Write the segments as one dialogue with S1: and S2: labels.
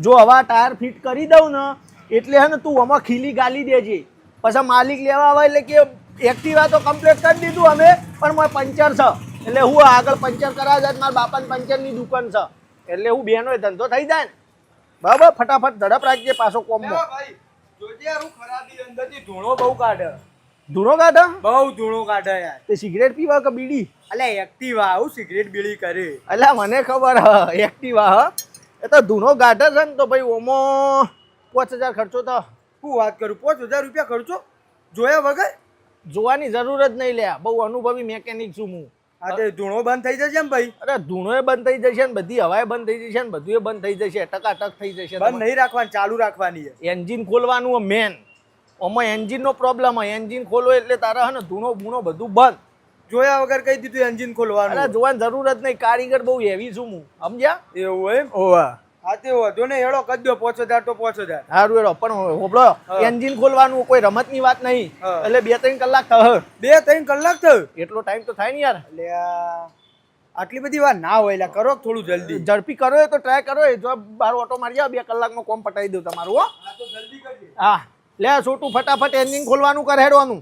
S1: જો હવા tyre fit કરી દઉં ને એટલે હે ને તું આમાં ખીલી ગાલી દેજે. પછી માલિક લેવા આવે એટલે કે એક્ટિવા તો કમ્પ્લીટ કરી દીધું અમે પણ મારે પંચર છે. એટલે હું આગળ પંચર કરાવ જાય મારા બાપાને પંચરની દુકાન છે. એટલે હું બેનો ધંધો થઈ જાય ને. બરાબર? ફટાફટ ઝડપ રાખજે પાછો
S2: હું અંદરથી ધૂણો બહુ કાઢે.
S1: ધૂણો કાઢા?
S2: બહુ ધૂણો કાઢે યાર.
S1: તે સિગરેટ પીવા કે બીડી?
S2: એટલે એક્ટિવા આવું સિગરેટ બીડી કરે.
S1: એટલે મને ખબર હ એક્ટિવા હ. એ તો ધૂનો ગાઢે છે ને તો ભાઈ ઓમો પાંચ હજાર ખર્ચો તો.
S2: હું વાત કરું પાંચ હજાર રૂપિયા ખર્ચો? જોયા વગર?
S1: જોવાની જરૂર જ નહીં લે બહુ અનુભવી મેકેનિક છું હું.
S2: આજે ધૂણો બંધ થઈ જશે ને ભાઈ?
S1: અરે એ બંધ થઈ જશે ને બધી હવાએ બંધ થઈ જશે ને બધું બંધ થઈ જશે ટકાટક થઈ જશે
S2: બંધ નહીં રાખવાની ચાલુ રાખવાની છે
S1: એન્જિન ખોલવાનું મેન ઓમાં એન્જિનનો પ્રોબ્લેમ હોય એન્જિન ખોલો એટલે તારા હે ને ધૂણો બૂણો બધું બંધ.
S2: જોયા વગર કહી દીધું એન્જિન
S1: અરે જોવાની જરૂર જ નહીં. કારીગર બહુ હેવી છું હું. સમજ્યા?
S2: એવું એમ?
S1: ઓવા
S2: હા તે વધુ ને હેડો દો પાંચ હજાર તો પોચો હજાર.
S1: સારું હેડો. પણ હોબળો એન્જિન ખોલવાનું કોઈ રમતની વાત નહીં. એટલે બે ત્રણ કલાક થયો.
S2: બે ત્રણ કલાક થયો?
S1: એટલો ટાઈમ તો થાય ને યાર.
S2: એટલે આટલી બધી વાર ના હોય એટલે કરો થોડું જલ્દી.
S1: ઝડપી કરો એ તો ટ્રાય કરો. જો બાર ઓટો મારી જાવ બે કલાકમાં કોમ પટાવી દઉં તમારું હો.
S2: હા
S1: લે છોટું ફટાફટ એન્જિન ખોલવાનું કર હેડવાનું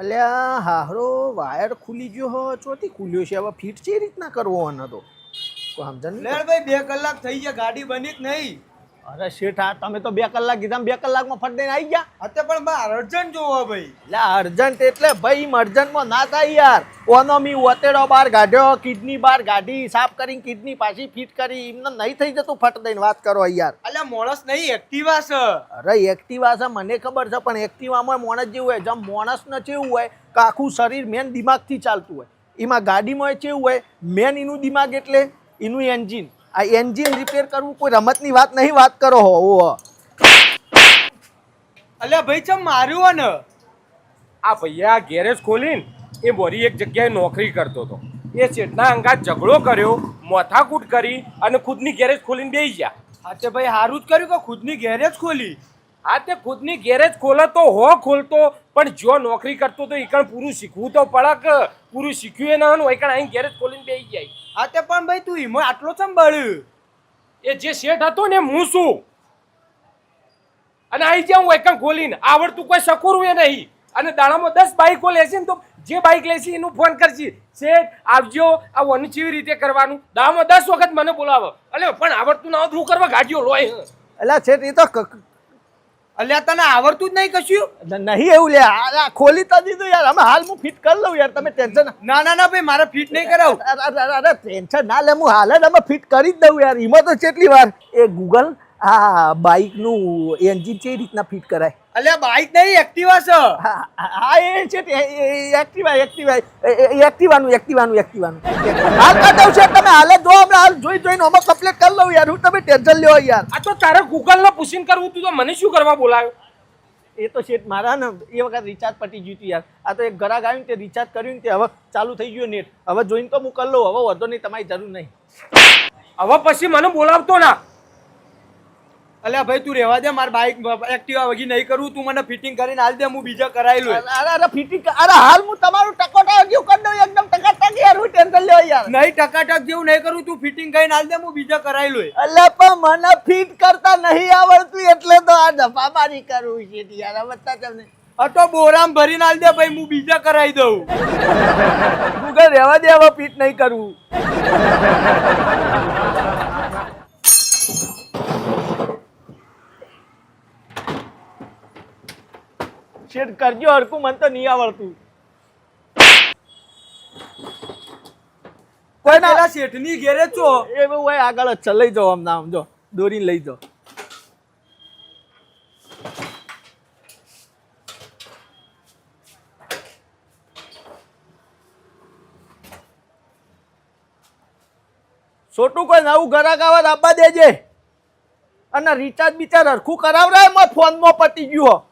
S1: અલ્યા હારો વાયર ખુલી ગયો હો, ચોથી ખુલ્યો છે, હવે ફિટ છે રીતના કરવો આને તો? સમજણ
S2: ભાઈ, બે કલાક થઈ ગયા, ગાડી બની જ નહીં.
S1: અરે શેઠ આ તમે તો બે કલાક કીધા બે કલાકમાં ફટ દઈને આવી ગયા.
S2: અત્યારે પણ બા અર્જન્ટ જોવો ભાઈ.
S1: એટલે અર્જન્ટ એટલે ભાઈ અર્જન્ટમાં ના થાય યાર. ઓનો મી ઓતેડો બાર કાઢ્યો કિડની બાર કાઢી સાફ કરીને કિડની પાછી ફિટ કરી એમને નહીં થઈ જતું ફટ દઈને વાત કરો યાર.
S2: અલ્યા મોણસ નહીં એક્ટિવા છે.
S1: અરે એક્ટિવા છે મને ખબર છે પણ એક્ટિવામાં મોણસ જેવું હોય. જેમ મોણસને જેવું હોય કે આખું શરીર મેન દિમાગથી ચાલતું હોય. એમાં ગાડીમાં ચેવું હોય મેન એનું દિમાગ એટલે એનું એન્જિન આ એન્જિન રિપેર કરવું કોઈ રમતની વાત નહીં વાત કરો હો
S2: અલ્યા ભાઈ ચમ માર્યું ને
S3: આ ભૈયા ગેરેજ ખોલીને એ બોરી એક જગ્યાએ નોકરી કરતો હતો. એ શેઠના અંગા ઝઘડો કર્યો મોથાકૂટ કરી અને ખુદની ગેરેજ ખોલીને બેસી ગયા.
S2: હા તે ભાઈ સારું જ કર્યું કે ખુદની ગેરેજ ખોલી?
S3: હા તે ખુદની ગેરેજ ખોલે તો હો ખોલતો પણ જો નોકરી કરતો તો એકણ પૂરું શીખવું તો પડક પૂરું શીખ્યું એ ના હોય એકણ અહીં ગેરેજ ખોલીને બેસી જાય.
S2: હા તે પણ ભાઈ તું ઈમો આટલો ચમ બળ્યું
S3: એ જે શેઠ હતો ને હું શું? અને આવી જાઉં એકણ ખોલીને આવડતું કોઈ સકોરું એ નહીં. અને દાડામાં દસ બાઈકો લેશે ને તો જે બાઈક લેશે એનું ફોન કરશે શેઠ આવજો આ વન કેવી રીતે કરવાનું? દાડામાં દસ વખત મને બોલાવો. એટલે પણ આવડતું ના હોય તો કરવા ગાડીઓ લોય
S1: એટલે છે એ તો
S2: અલ્યા તને આવડતું જ નહીં કશું?
S1: નહીં એવું લે આ ખોલી તો દીધું યાર. અમે હાલ હું ફિટ કરી લઉં યાર. તમે ટેન્શન
S2: ના ના ના ભાઈ મારે ફિટ નહીં કરાવું.
S1: અરે અરે અરે ટેન્શન ના લે. હું હાલ જ અમે ફિટ કરી જ દઉં યાર. એમાં તો કેટલી વાર એ ગૂગલ આ બાઇકનું એન્જિન છે એ રીતના ફિટ કરાય.
S2: અલ્યા બાઇક નહીં એક્ટિવા છે.
S1: હા એ છે એક્ટિવા એક્ટિવા એક્ટિવાનું એક્ટિવાનું એક્ટિવાનું. હાલ કાઢો છે તમે હાલે જો અમે હાલ જોઈ જોઈને અમે કમ્પ્લીટ કરી લઉં યાર. હું તમે ટેન્શન લ્યો યાર.
S3: આ તો તારે ગૂગલ ને પૂછીને કરવું તું તો મને શું કરવા બોલાવ્યો?
S1: એ તો શેઠ મારા ને એ વખત રિચાર્જ પટી ગયું યાર. આ તો એક ઘરાક આવ્યું ને તે રિચાર્જ કર્યું ને તે હવે ચાલુ થઈ ગયું નેટ. હવે જોઈને તો હું કરી લઉં હવે વધો નહીં તમારી જરૂર નહીં.
S3: હવે પછી મને બોલાવતો ના.
S2: અલ્યા ભાઈ તું રહેવા દે મારે બાઈક એક્ટિવા વગી નહીં કરું તું મને ફિટિંગ કરીને હાલ દે હું બીજા કરાવી લઉં
S1: અરે અરે ફિટિંગ અરે હાલ હું તમારું ટકોટા ગયું કરી દઉં એકદમ ટકાટક યાર હું ટેન્શન લ્યો યાર.
S2: નહીં ટકાટક જેવું નહીં કરું તું ફિટિંગ કરીને હાલ દે હું બીજા કરાવી લઉં
S1: એટલે પણ મને ફિટ કરતા નહીં આવડતું એટલે તો આ દફા મારી કરું છે યાર બતા તમને
S2: આ તો બોરામ ભરીને હાલ દે ભાઈ હું બીજા કરાવી દઉં.
S1: ગૂગલ રહેવા દે હવે ફિટ નહીં કરવું શેઠ કરજો હરકું મને તો નહીં આવડતું.
S2: કોઈ પેલા શેઠની ઘેરે છો.
S1: એ બહુ હોય આગળ જ લઈ જાઓ આમ નામ જો. દોરીને લઈ જાઓ. છોટું કોઈ નવું ઘરાક આવે આપવા દેજે. અને રિચાર્જ બિચાર હરખું કરાવરાય એમાં ફોનમાં પતી ગયું